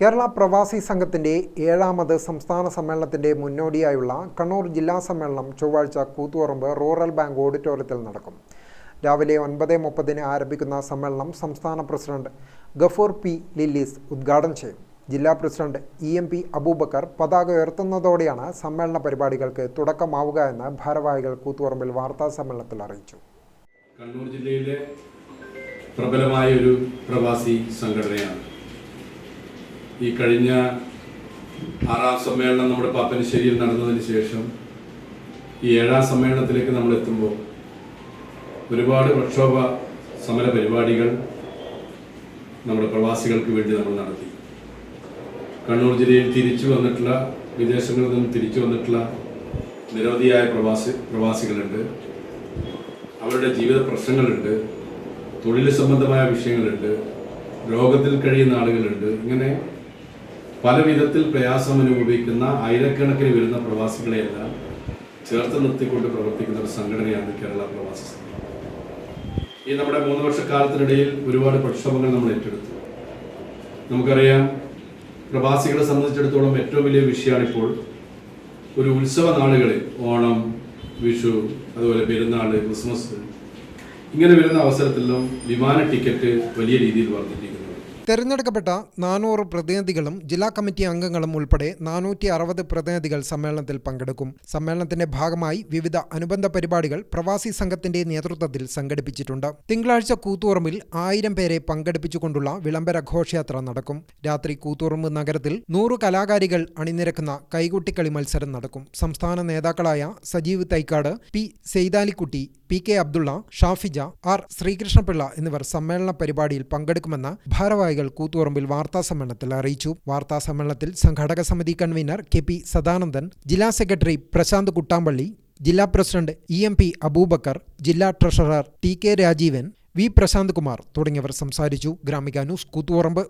കേരള പ്രവാസി സംഘത്തിന്റെ ഏഴാമത് സംസ്ഥാന സമ്മേളനത്തിന്റെ മുന്നോടിയായുള്ള കണ്ണൂർ ജില്ലാ സമ്മേളനം ചൊവ്വാഴ്ച കൂത്തുപറമ്പ് റൂറൽ ബാങ്ക് ഓഡിറ്റോറിയത്തിൽ നടക്കും. രാവിലെ ഒൻപത് മുപ്പതിന് ആരംഭിക്കുന്ന സമ്മേളനം സംസ്ഥാന പ്രസിഡന്റ് ഗഫൂർ പി ലില്ലീസ് ഉദ്ഘാടനം ചെയ്യും. ജില്ലാ president E M P Abubakar പതാക ഉയർത്തുന്നതോടെയാണ് സമ്മേളന പരിപാടികൾക്ക് തുടക്കമാവുക എന്ന് ഭാരവാഹികൾ കൂത്തുപറമ്പിൽ വാർത്താ സമ്മേളനത്തിൽ അറിയിച്ചു. കണ്ണൂർ ജില്ലയിലെ പ്രബലമായ ഒരു പ്രവാസി സംഘടനയാണ്. ഈ കഴിഞ്ഞ ആറാം സമ്മേളനം നമ്മുടെ പാപ്പനശ്ശേരിയിൽ നടന്നതിന് ശേഷം ഈ ഏഴാം സമ്മേളനത്തിലേക്ക് നമ്മൾ എത്തുമ്പോൾ ഒരുപാട് പ്രക്ഷോഭ സമര പരിപാടികൾ നമ്മുടെ പ്രവാസികൾക്ക് വേണ്ടി നമ്മൾ നടത്തി. കണ്ണൂർ ജില്ലയിൽ തിരിച്ചു വന്നിട്ടുള്ള വിദേശങ്ങളിൽ നിന്നും തിരിച്ചു വന്നിട്ടുള്ള നിരവധിയായ പ്രവാസി പ്രവാസികളുണ്ട്. അവരുടെ ജീവിത പ്രശ്നങ്ങളുണ്ട്. തൊഴിൽ സംബന്ധമായ വിഷയങ്ങളുണ്ട്. രോഗത്തിൽ കഴിയുന്ന ആളുകളുണ്ട്. ഇങ്ങനെ പല വിധത്തിൽ പ്രയാസം അനുഭവിക്കുന്ന ആയിരക്കണക്കിന് വരുന്ന പ്രവാസികളെയെല്ലാം ചേർത്ത് നിർത്തിക്കൊണ്ട് പ്രവർത്തിക്കുന്ന ഒരു സംഘടനയാണ് കേരള പ്രവാസി സംഘം. ഈ നമ്മുടെ മൂന്ന് വർഷക്കാലത്തിനിടയിൽ ഒരുപാട് പ്രക്ഷോഭങ്ങൾ നമ്മൾ ഏറ്റെടുത്തു. നമുക്കറിയാം പ്രവാസികളെ സംബന്ധിച്ചിടത്തോളം ഏറ്റവും വലിയ വിഷയമാണ് ഇപ്പോൾ ഒരു ഉത്സവ നാളുകളിൽ ഓണം വിഷു അതുപോലെ പെരുന്നാൾ ക്രിസ്മസ്. ഇങ്ങനെ വരുന്ന അവസരത്തിലും വിമാന ടിക്കറ്റ് വലിയ രീതിയിൽ വർദ്ധിപ്പിക്കുന്നുണ്ട് തെരഞ്ഞെടുക്കപ്പെട്ട നാനൂറ് പ്രതിനിധികളും ജില്ലാ കമ്മിറ്റി അംഗങ്ങളും ഉൾപ്പെടെ നാനൂറ്റി അറുപത് പ്രതിനിധികൾ സമ്മേളനത്തിൽ പങ്കെടുക്കും. സമ്മേളനത്തിന്റെ ഭാഗമായി വിവിധ അനുബന്ധ പരിപാടികൾ പ്രവാസി സംഘത്തിന്റെ നേതൃത്വത്തിൽ സംഘടിപ്പിച്ചിട്ടുണ്ട്. തിങ്കളാഴ്ച കൂത്തുപറമ്പിൽ ആയിരം പേരെ പങ്കെടുപ്പിച്ചുകൊണ്ടുള്ള വിളംബര ഘോഷയാത്ര നടക്കും. രാത്രി കൂത്തുപറമ്പ് നഗരത്തിൽ നൂറ് കലാകാരികൾ അണിനിരക്കുന്ന കൈകൊട്ടിക്കളി മത്സരം നടക്കും. സംസ്ഥാന നേതാക്കളായ Sajeev Thycaud P Seythalikutty P K Abdulla Shafija R Sreekrishnapillai എന്നിവർ സമ്മേളന പരിപാടിയിൽ പങ്കെടുക്കുമെന്ന് ഭാരവാഹികൾ കൂത്തുപറമ്പിൽ വാർത്താ സമ്മേളനത്തിൽ അറിയിച്ചു. വാർത്താ സമ്മേളനത്തിൽ സംഘാടക സമിതി കൺവീനർ കെ പി സദാനന്ദൻ ജില്ലാ സെക്രട്ടറി പ്രശാന്ത് കുട്ടാമ്പള്ളി ജില്ലാ president E M P Abubakar ജില്ലാ treasurer T K Rajeevan V Prashanth Kumar തുടങ്ങിയവർ സംസാരിച്ചു. ഗ്രാമിക ന്യൂസ് കൂത്തുപറമ്പ്.